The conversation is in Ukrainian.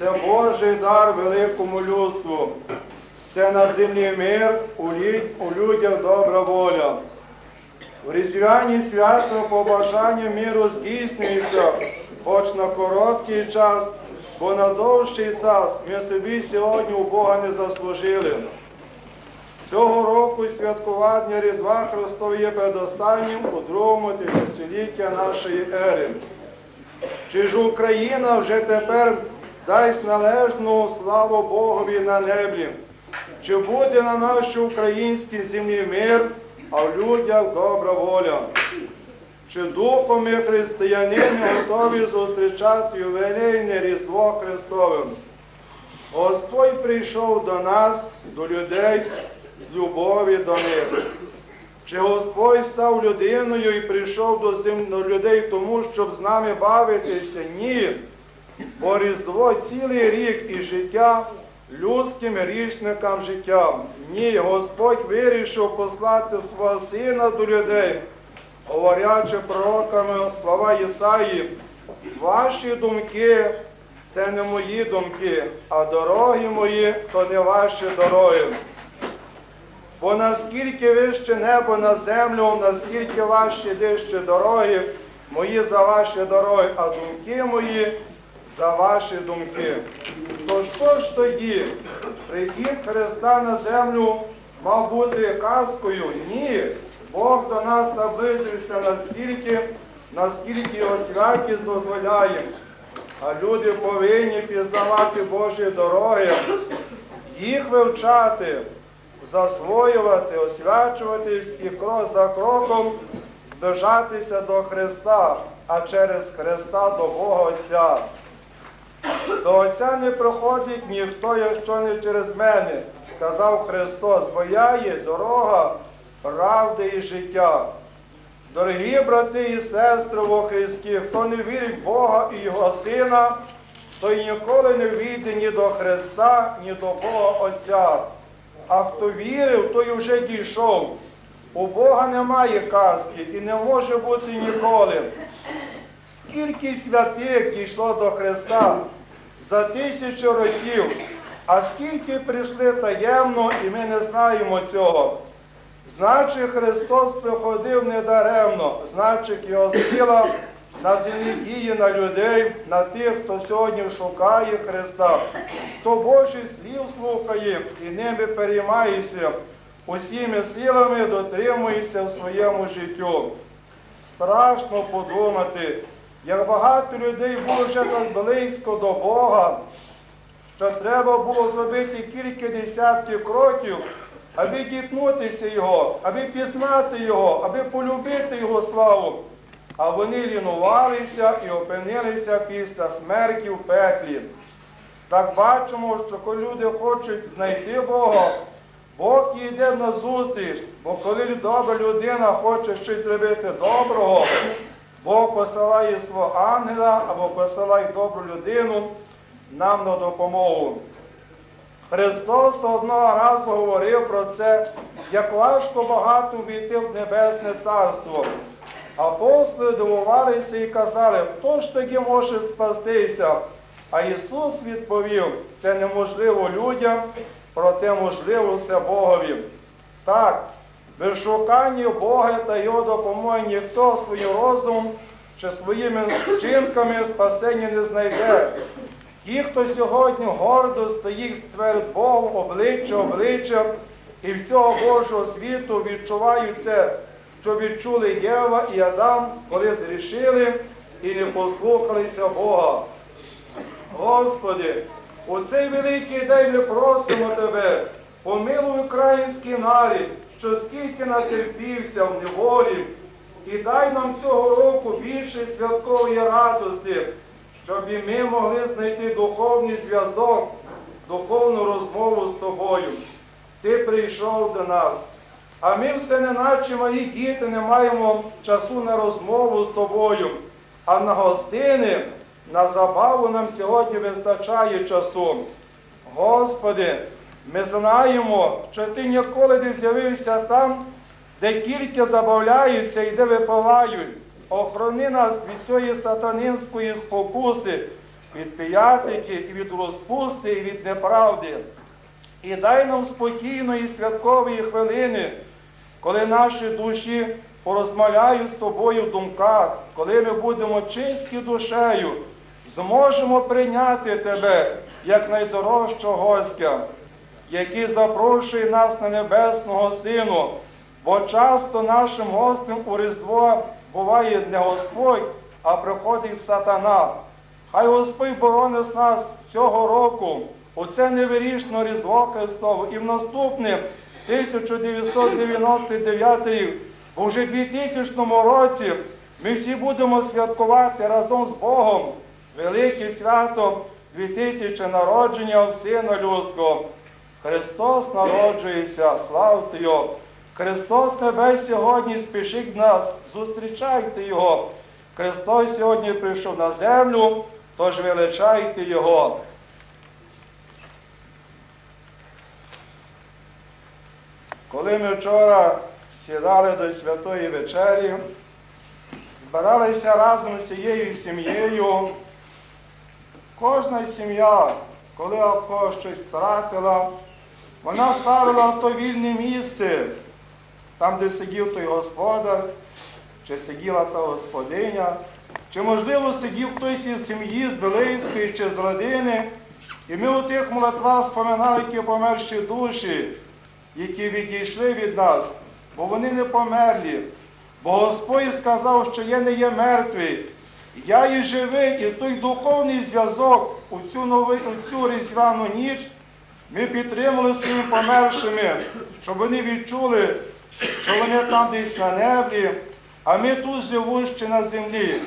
це Божий дар великому людству. Це на землі мир, у, людях добра воля. В різдвяні свято побажання миру здійснюється, хоч на короткий час, бо на довший час ми собі сьогодні у Бога не заслужили. Цього року святкування Різдва Христова є передостаннім у другому тисячоліття нашої ери. Чи ж Україна вже тепер дасть належну славу Богові на небі? Чи буде на нашій українській землі мир, а в людях добра воля? Чи духом ми християнини готові зустрічати ювілейне Різдво Христове? Господь прийшов до нас, до людей, з любові до них. Чи Господь став людиною і прийшов до людей тому, щоб з нами бавитися? Ні. Бо Різдво цілий рік і життя людським річникам життя. Ні, Господь вирішив послати свого сина до людей, говорячи пророками слова Ісаї. Ваші думки це не мої думки, а дороги мої то не ваші дороги. Бо наскільки вище небо на землю, наскільки важчі дижчі дороги, мої за ваші дороги, а думки мої за ваші думки. То що ж тоді? Прихід Христа на землю мав бути казкою? Ні. Бог до нас наблизився настільки, наскільки його святість дозволяє. А люди повинні пізнавати Божі дороги, їх вивчати, засвоювати, освячуватись і крок за кроком збежатися до Христа, а через Христа до Бога Отця. До Отця не проходить ніхто, якщо не через мене, сказав Христос, бо я є дорога, правди і життя. Дорогі брати і сестри во Христі, хто не вірить в Бога і Його Сина, той ніколи не війде ні до Христа, ні до Бога Отця. А хто вірив, той вже дійшов. У Бога немає казки і не може бути ніколи. Скільки святих дійшло до Христа за тисячу років, а скільки прийшли таємно, і ми не знаємо цього. Значить, Христос приходив недаремно, значить, Його сила на землі діє на людей, на тих, хто сьогодні шукає Христа, хто Божий слів слухає і ними переймається, усіми силами дотримується в своєму життю. Страшно подумати, як багато людей було вже так близько до Бога, що треба було зробити кілька десятків кроків, аби діткнутися Його, аби пізнати Його, аби полюбити Його славу. А вони лінувалися і опинилися після смерті в пеклі. Так бачимо, що коли люди хочуть знайти Бога, Бог йде на зустріч, бо коли добра людина хоче щось робити доброго, Бог посилає свого ангела або посилає добру людину нам на допомогу. Христос одного разу говорив про це, як важко багато війти в Небесне Царство. Апостоли дивувалися і казали, хто ж таки може спастися? А Ісус відповів, це неможливо людям, проте можливо все Богові. Так, без шукання Бога та Його допомоги ніхто своїм розумом чи своїми вчинками спасення не знайде. Ті, хто сьогодні гордо стоїть перед Богом обличчя обличчя і всього Божого світу відчувають це, що відчули Єва і Адам, коли зрішили і не послухалися Бога. Господи, у цей великий день ми просимо Тебе, помилуй український нарід, що скільки натерпівся в неволі, і дай нам цього року більше святкової радості, щоб і ми могли знайти духовний зв'язок, духовну розмову з Тобою. Ти прийшов до нас. А ми все неначе малі діти не маємо часу на розмову з тобою, а на гостини, на забаву нам сьогодні вистачає часу. Господи, ми знаємо, що Ти ніколи не з'явився там, де тільки забавляються і де випивають, охорони нас від цієї сатанинської спокуси, від пиятики, і від розпусти, і від неправди. І дай нам спокійної святкової хвилини, коли наші душі порозмовляють з тобою в думках, коли ми будемо чисті душею, зможемо прийняти тебе як найдорожчого гостя, який запрошує нас на небесну гостину, бо часто нашим гостем у Різдво буває не Господь, а приходить сатана. Хай Господь боронить нас цього року, у це невирішне Різдво Христове і в наступне 1999 рік, бо вже 2000 році ми всі будемо святкувати разом з Богом велике свято 2000 народження Сина Людського. Христос народжується, славте Його! Христос небе сьогодні спішить нас, зустрічайте Його. Христос сьогодні прийшов на землю, тож величайте Його. Коли ми вчора сідали до святої вечері, збиралися разом з цією сім'єю, кожна сім'я, коли або щось втратила, вона ставила в то вільне місце, там, де сидів той господар, чи сиділа та господиня, чи, можливо, сидів хтось із сім'ї, з Белейської чи з родини. І ми у тих молитвах споминали ті померші душі, які відійшли від нас, бо вони не померлі. Бо Господь сказав, що я не є мертвий, я є живий, і той духовний зв'язок у цю, нови, у цю різдвяну ніч ми підтримали своїми помершими, щоб вони відчули, що вони там десь на небі, а ми тут живущі на землі.